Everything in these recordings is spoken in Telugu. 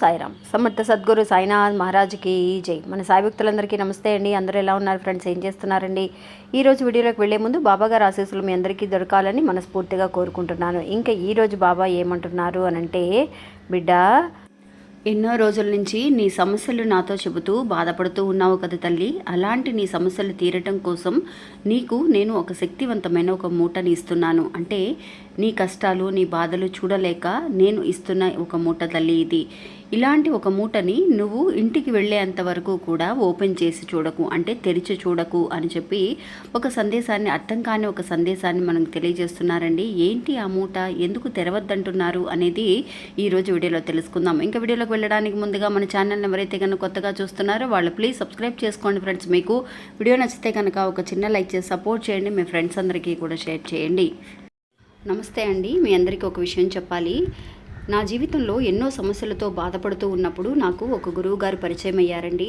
సాయిరామ్. సమర్థ సద్గురు సాయినాథ్ మహారాజ్కి జై. మన సాయి భక్తులందరికీ నమస్తే అండి. అందరూ ఎలా ఉన్నారు ఫ్రెండ్స్? ఏం చేస్తున్నారండి? ఈ రోజు వీడియోలోకి వెళ్ళే ముందు బాబాగారు ఆశీస్సులు మీ అందరికీ దొరకాలని మనస్ఫూర్తిగా కోరుకుంటున్నాను. ఇంకా ఈ రోజు బాబా ఏమంటున్నారు అనంటే బిడ్డ ఎన్నో రోజుల నుంచి నీ సమస్యలు నాతో చెబుతూ బాధపడుతూ ఉన్నావు కదా తల్లి. అలాంటి నీ సమస్యలు తీరటం కోసం నీకు నేను ఒక శక్తివంతమైన ఒక మూటని ఇస్తున్నాను. అంటే నీ కష్టాలు నీ బాధలు చూడలేక నేను ఇస్తున్న ఒక మూట తల్లి ఇది. ఇలాంటి ఒక మూటని నువ్వు ఇంటికి వెళ్ళేంత వరకు కూడా ఓపెన్ చేసి చూడకు అంటే తెరిచి చూడకు అని చెప్పి ఒక సందేశాన్ని అర్థం కాని ఒక సందేశాన్ని మనకు తెలియజేస్తున్నారండి. ఏంటి ఆ మూట? ఎందుకు తెరవద్దంటున్నారు అనేది ఈరోజు వీడియోలో తెలుసుకుందాం. ఇంకా వీడియోలోకి వెళ్ళడానికి ముందుగా మన ఛానల్ని ఎవరైతే కనుక కొత్తగా చూస్తున్నారో వాళ్ళు ప్లీజ్ సబ్స్క్రైబ్ చేసుకోండి ఫ్రెండ్స్. మీకు వీడియో నచ్చితే కనుక ఒక చిన్న లైక్ చేసి సపోర్ట్ చేయండి మీ ఫ్రెండ్స్ అందరికీ కూడా షేర్ చేయండి. నమస్తే అండి మీ అందరికీ ఒక విషయం చెప్పాలి. నా జీవితంలో ఎన్నో సమస్యలతో బాధపడుతూ ఉన్నప్పుడు నాకు ఒక గురువు గారు పరిచయం అయ్యారండి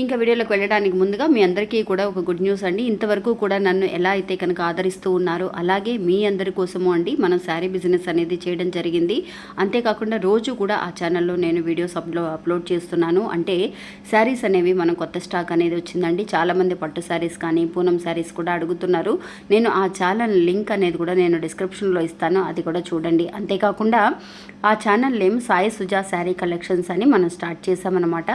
ఇంకా వీడియోలోకి వెళ్ళడానికి ముందుగా మీ అందరికీ కూడా ఒక గుడ్ న్యూస్ అండి. ఇంతవరకు కూడా నన్ను ఎలా అయితే కనుక ఆదరిస్తూ ఉన్నారో అలాగే మీ అందరి కోసము అండి మనం శారీ బిజినెస్ అనేది చేయడం జరిగింది. అంతేకాకుండా రోజు కూడా ఆ ఛానల్లో నేను వీడియోస్ అప్లో అప్లోడ్ చేస్తున్నాను. అంటే శారీస్ అనేవి మనం కొత్త స్టాక్ అనేది వచ్చిందండి. చాలామంది పట్టు శారీస్ కానీ పూనం శారీస్ కూడా అడుగుతున్నారు. నేను ఆ ఛానల్ లింక్ అనేది కూడా నేను డిస్క్రిప్షన్లో ఇస్తాను. అది కూడా చూడండి. అంతేకాకుండా ఆ channel name Sai Suja sari collections అని మనం స్టార్ట్ చేసామన్నమాట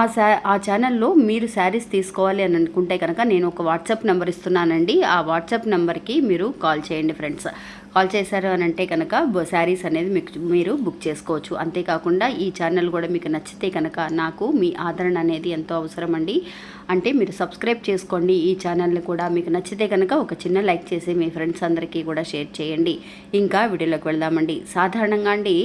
ఆ శా ఆ ఛానల్లో మీరు శారీస్ తీసుకోవాలి అని అనుకుంటే కనుక నేను ఒక వాట్సాప్ నెంబర్ ఇస్తున్నానండి. ఆ వాట్సాప్ నెంబర్కి మీరు కాల్ చేయండి ఫ్రెండ్స్. కాల్ చేశారు అని అంటే కనుక శారీస్ అనేది మీకు మీరు బుక్ చేసుకోవచ్చు. అంతేకాకుండా ఈ ఛానల్ కూడా మీకు నచ్చితే కనుక నాకు మీ ఆదరణ అనేది ఎంతో అవసరం అండి. అంటే మీరు సబ్స్క్రైబ్ చేసుకోండి. ఈ ఛానల్ని కూడా మీకు నచ్చితే కనుక ఒక చిన్న లైక్ చేసి మీ ఫ్రెండ్స్ అందరికీ కూడా షేర్ చేయండి. ఇంకా వీడియోలోకి వెళ్దామండి. సాధారణంగా అండి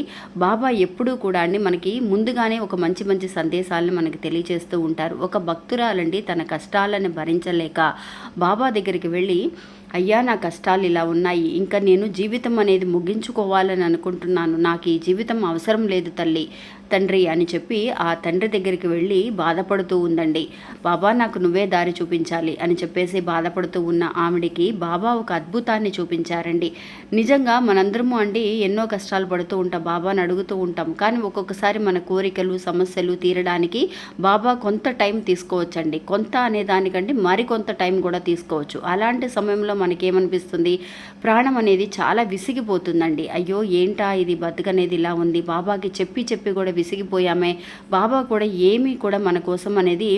బాబా ఎప్పుడూ కూడా అండి మనకి ముందుగానే ఒక మంచి మంచి సందేశాలను మనకి తెలియజేస్తూ ఉంటారు. ఒక భక్తురాలండి తన కష్టాలను భరించలేక బాబా దగ్గరికి వెళ్ళి అయ్యా నా కష్టాలు ఇలా ఉన్నాయి. ఇంకా నేను జీవితం అనేది ముగించుకోవాలని అనుకుంటున్నాను. నాకు ఈ జీవితం అవసరం లేదు తల్లి. తండ్రి అని చెప్పి ఆ తండ్రి దగ్గరికి వెళ్ళి బాధపడుతూ ఉందండి. బాబా నాకు నువ్వే దారి చూపించాలి అని చెప్పేసి బాధపడుతూ ఉన్న ఆవిడికి బాబా ఒక అద్భుతాన్ని చూపించారండి. నిజంగా మనందరము అండి ఎన్నో కష్టాలు పడుతూ ఉంటాం బాబాని అడుగుతూ ఉంటాం. కానీ ఒక్కొక్కసారి మన కోరికలు సమస్యలు తీరడానికి బాబా కొంత టైం తీసుకోవచ్చండి. కొంత అనే దానికంటే మరికొంత టైం కూడా తీసుకోవచ్చు. అలాంటి సమయంలో మనకేమనిపిస్తుంది? ప్రాణం అనేది చాలా విసిగిపోతుందండి. అయ్యో ఏంటా ఇది? బతుకనేది ఇలా ఉంది. బాబాకి చెప్పి చెప్పి కూడా విసిగిపోయామే. బాబా కూడా ఏమీ కూడా మన కోసం అనేది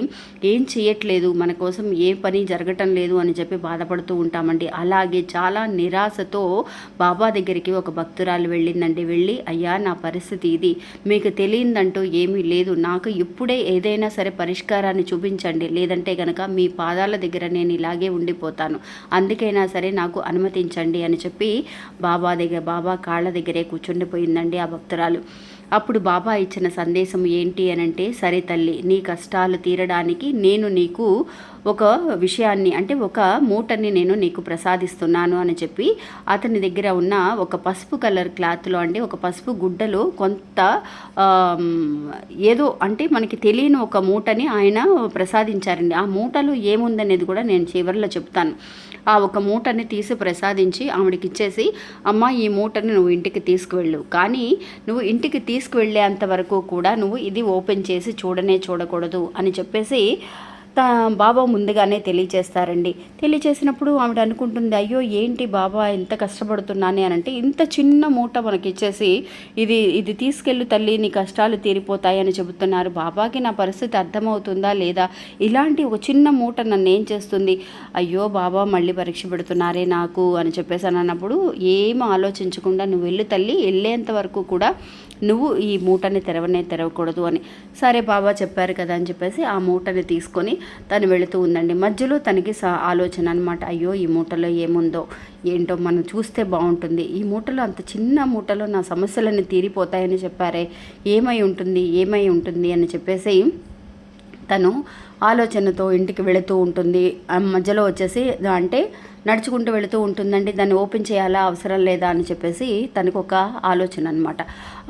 ఏం చేయట్లేదు. మన కోసం ఏ పని జరగటం లేదు అని చెప్పి బాధపడుతూ ఉంటామండి. అలాగే చాలా నిరాశతో బాబా దగ్గరికి ఒక భక్తురాలు వెళ్ళిందండి. వెళ్ళి అయ్యా నా పరిస్థితి ఇది. మీకు తెలియదంటూ ఏమీ లేదు. నాకు ఇప్పుడే ఏదైనా సరే పరిష్కారాన్ని చూపించండి. లేదంటే కనుక మీ పాదాల దగ్గర నేను ఇలాగే ఉండిపోతాను. అందుకైనా సరే నాకు అనుమతించండి అని చెప్పి బాబా దగ్గర బాబా కాళ్ళ దగ్గరే కూర్చుండిపోయిందండి ఆ భక్తురాలు. అప్పుడు బాబా ఇచ్చిన సందేశం ఏంటి అని అంటే సరే తల్లి నీ కష్టాలు తీరడానికి నేను నీకు ఒక విషయాన్ని అంటే ఒక మూటని నేను నీకు ప్రసాదిస్తున్నాను అని చెప్పి అతని దగ్గర ఉన్న ఒక పసుపు కలర్ క్లాత్లో అండి ఒక పసుపు గుడ్డలో కొంత ఏదో అంటే మనకి తెలియని ఒక మూటని ఆయన ప్రసాదించారండి. ఆ మూటలో ఏముందనేది కూడా నేను చివరిలో చెప్తాను. ఆ ఒక మూటని తీసి ప్రసాదించి ఆవిడకి ఇచ్చేసి అమ్మ ఈ మూటని నువ్వు ఇంటికి తీసుకువెళ్ళు. కానీ నువ్వు ఇంటికి తీసుకువెళ్ళేంత వరకు కూడా నువ్వు ఇది ఓపెన్ చేసి చూడనే చూడకూడదు అని చెప్పేసి బాబా ముందుగానే తెలియచేస్తారండి. తెలియచేసినప్పుడు ఆవిడ అనుకుంటుంది అయ్యో ఏంటి బాబా ఎంత కష్టపడుతున్నానే? అని అంటే ఇంత చిన్న మూట మనకిచ్చేసి ఇది ఇది తీసుకెళ్ళు తల్లి నీ కష్టాలు తీరిపోతాయి అని చెబుతున్నారు. బాబాకి నా పరిస్థితి అర్థమవుతుందా లేదా? ఇలాంటి ఒక చిన్న మూట నన్ను ఏం చేస్తుంది? అయ్యో బాబా మళ్ళీ పరీక్ష పెడుతున్నారే నాకు అని చెప్పేసి అన్నప్పుడు ఏం ఆలోచించకుండా నువ్వు వెళ్ళు తల్లి వెళ్ళేంత వరకు కూడా నువ్వు ఈ మూటని తెరవనే తెరవకూడదు అని. సరే బాబా చెప్పారు కదా అని చెప్పేసి ఆ మూటని తీసుకొని తను వెళుతూ ఉందండి. మధ్యలో తనకి స ఆలోచన అనమాట అయ్యో ఈ మూటలో ఏముందో ఏంటో మనం చూస్తే బాగుంటుంది. ఈ మూటలో అంత చిన్న మూటలో నా సమస్యలన్నీ తీరిపోతాయని చెప్పారే. ఏమై ఉంటుంది ఏమై ఉంటుంది అని చెప్పేసి తను ఆలోచనతో ఇంటికి వెళుతూ ఉంటుంది. మధ్యలో వచ్చేసి అంటే నడుచుకుంటూ వెళుతూ ఉంటుందండి. దాన్ని ఓపెన్ చేయాలా అవసరం లేదా అని చెప్పేసి తనకు ఒక ఆలోచన అనమాట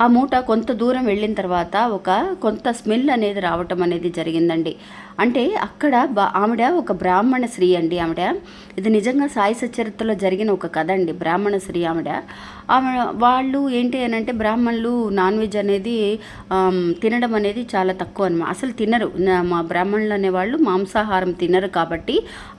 ఆ మూట కొంత దూరం వెళ్ళిన తర్వాత ఒక కొంత స్మెల్ అనేది రావటం అనేది జరిగిందండి. అంటే అక్కడ ఆవిడ ఒక బ్రాహ్మణ స్త్రీ అండి ఆవిడ. ఇది నిజంగా సాయి సచరిత్రలో జరిగిన ఒక కథ అండి. బ్రాహ్మణ స్త్రీ ఆవిడ. ఆమె వాళ్ళు ఏంటి అని అంటే బ్రాహ్మణులు నాన్ వెజ్ అనేది తినడం అనేది చాలా తక్కువ అనమాట అసలు తినరు. మా బ్రాహ్మణులు అనేవాళ్ళు మాంసాహారం తినరు కాబట్టి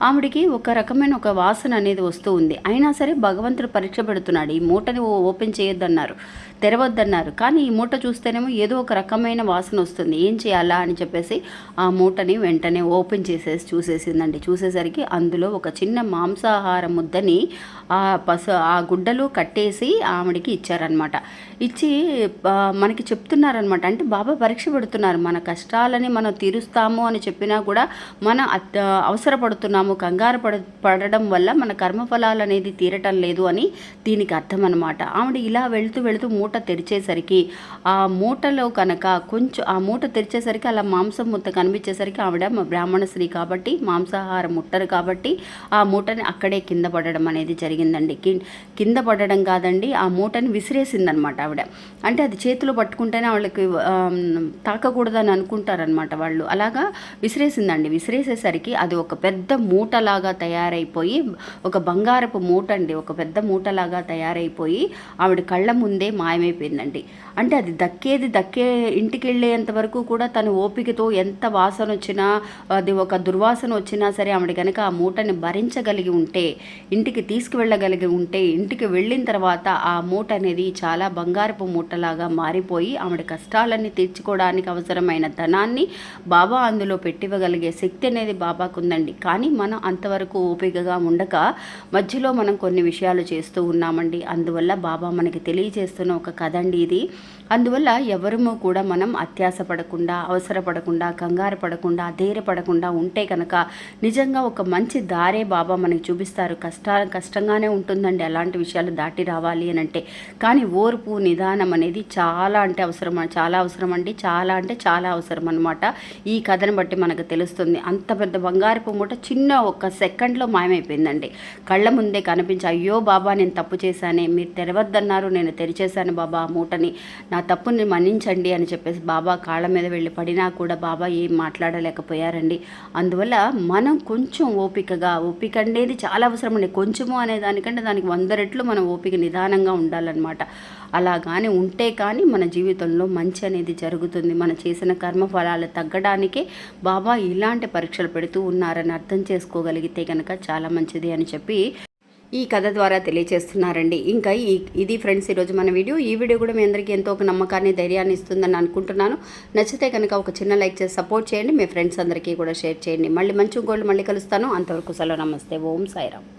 ఆవిడికి ఒక రకమైన ఒక వాసన అనేది వస్తూ ఉంది. అయినా సరే భగవంతుడు పరీక్ష పెడుతున్నాడు. ఈ మూటని ఓపెన్ చేయొద్దన్నారు. తెరవద్దన్నారు. కానీ ఈ మూట చూస్తేనేమో ఏదో ఒక రకమైన వాసన వస్తుంది. ఏం చేయాలా అని చెప్పేసి ఆ మూటని వెంటనే ఓపెన్ చేసేసి చూసేసిందండి. చూసేసరికి అందులో ఒక చిన్న మాంసాహార ముద్దని ఆ పసు ఆ గుడ్డలో కట్టేసి ఆవిడకి ఇచ్చారనమాట ఇచ్చి మనకి చెప్తున్నారనమాట అంటే బాబా పరీక్ష పెడుతున్నారు. మన కష్టాలని మనం తీరుస్తాము అని చెప్పినా కూడా మనం అవసరపడుతున్నాము. కంగారు పడ పడడం వల్ల మన కర్మఫలాలు అనేది తీరటం లేదు అని దీనికి అర్థం అనమాట ఆవిడ ఇలా వెళుతూ వెళుతూ మూట మూట తెరిచేసరికి ఆ మూటలో కనుక కొంచెం ఆ మూట తెరిచేసరికి అలా మాంసం ముద్ద కనిపించేసరికి ఆవిడ బ్రాహ్మణ స్త్రీ కాబట్టి మాంసాహారం ముట్టరు కాబట్టి ఆ మూటని అక్కడే కింద పడడం అనేది జరిగిందండి. కింద పడడం కాదండి ఆ మూటని విసిరేసిందనమాట ఆవిడ. అంటే అది చేతిలో పట్టుకుంటేనే వాళ్ళకి తాకకూడదని అనుకుంటారనమాట వాళ్ళు. అలాగా విసిరేసిందండి. విసిరేసేసరికి అది ఒక పెద్ద మూటలాగా తయారైపోయి ఒక బంగారపు మూట అండి ఒక పెద్ద మూటలాగా తయారైపోయి ఆవిడ కళ్ళ ముందే మాయమైపోయిందండి అంటే అది దక్కేది దక్కే ఇంటికి వెళ్ళేంత వరకు కూడా తను ఓపికతో ఎంత వాసన వచ్చినా అది ఒక దుర్వాసన వచ్చినా సరే ఆవిడ కనుక ఆ మూటని భరించగలిగి ఉంటే ఇంటికి తీసుకువెళ్ళగలిగి ఉంటే ఇంటికి వెళ్ళిన తర్వాత ఆ మూట అనేది చాలా బంగారపు మూటలాగా మారిపోయి ఆవిడ కష్టాలన్నీ తీర్చుకోవడానికి అవసరమైన ధనాన్ని బాబా అందులో పెట్టివ్వగలిగే శక్తి అనేది బాబాకు ఉందండి. కానీ మనం అంతవరకు ఓపికగా ఉండక మధ్యలో మనం కొన్ని విషయాలు చేస్తూ ఉన్నామండి. అందువల్ల బాబా మనకి తెలియజేస్తున్న ఒక కథ అండి ఇది. అందువల్ల ఎవరము కూడా మనం అత్యాస పడకుండా అవసరపడకుండా కంగారు పడకుండా ధైర్యపడకుండా ఉంటే కనుక నిజంగా ఒక మంచి దారే బాబా మనకి చూపిస్తారు. కష్ట కష్టంగానే ఉంటుందండి అలాంటి విషయాలు దాటి రావాలి అని అంటే. కానీ ఓర్పు నిదానం అనేది చాలా అంటే అవసరం చాలా అవసరం అండి. చాలా అంటే చాలా అవసరం అనమాట ఈ కథను బట్టి మనకు తెలుస్తుంది. అంత పెద్ద బంగారపు మూట చిన్న ఒక సెకండ్లో మాయమైపోయిందండి. కళ్ళ ముందే కనిపించి అయ్యో బాబా నేను తప్పు చేశానే మీరు తెరవద్దన్నారు నేను తెరిచేశాను బాబా ఆ మూటని. నా తప్పుని మన్నించండి అని చెప్పేసి బాబా కాళ్ళ మీద వెళ్ళి పడినా కూడా బాబా ఏం మాట్లాడలేకపోయారండి. అందువల్ల మనం కొంచెం ఓపికగా ఓపిక అనేది చాలా అవసరం అండి. కొంచెము అనే దానికంటే దానికి వంద రెట్లు మనం ఓపిక నిదానంగా ఉండాలన్నమాట. అలా కానీ ఉంటే కానీ మన జీవితంలో మంచి అనేది జరుగుతుంది. మనం చేసిన కర్మఫలాలు తగ్గడానికే బాబా ఇలాంటి పరీక్షలు పెడుతూ ఉన్నారని అర్థం చేసుకోగలిగితే కనుక చాలా మంచిది అని చెప్పి ఈ కథ ద్వారా తెలియజేస్తున్నారండి. ఇంకా ఈ ఇది ఫ్రెండ్స్ ఈరోజు మన వీడియో. ఈ వీడియో కూడా మీ అందరికీ ఎంతో ఒక నమ్మకాన్ని ధైర్యాన్ని ఇస్తుందని అనుకుంటున్నాను. నచ్చితే కనుక ఒక చిన్న లైక్ చేసి సపోర్ట్ చేయండి. మీ ఫ్రెండ్స్ అందరికీ కూడా షేర్ చేయండి. మళ్ళీ మంచి గోల్డ్ మళ్ళీ కలుస్తాను. అంతవరకు సెలవు. నమస్తే. ఓం సాయిరామ్.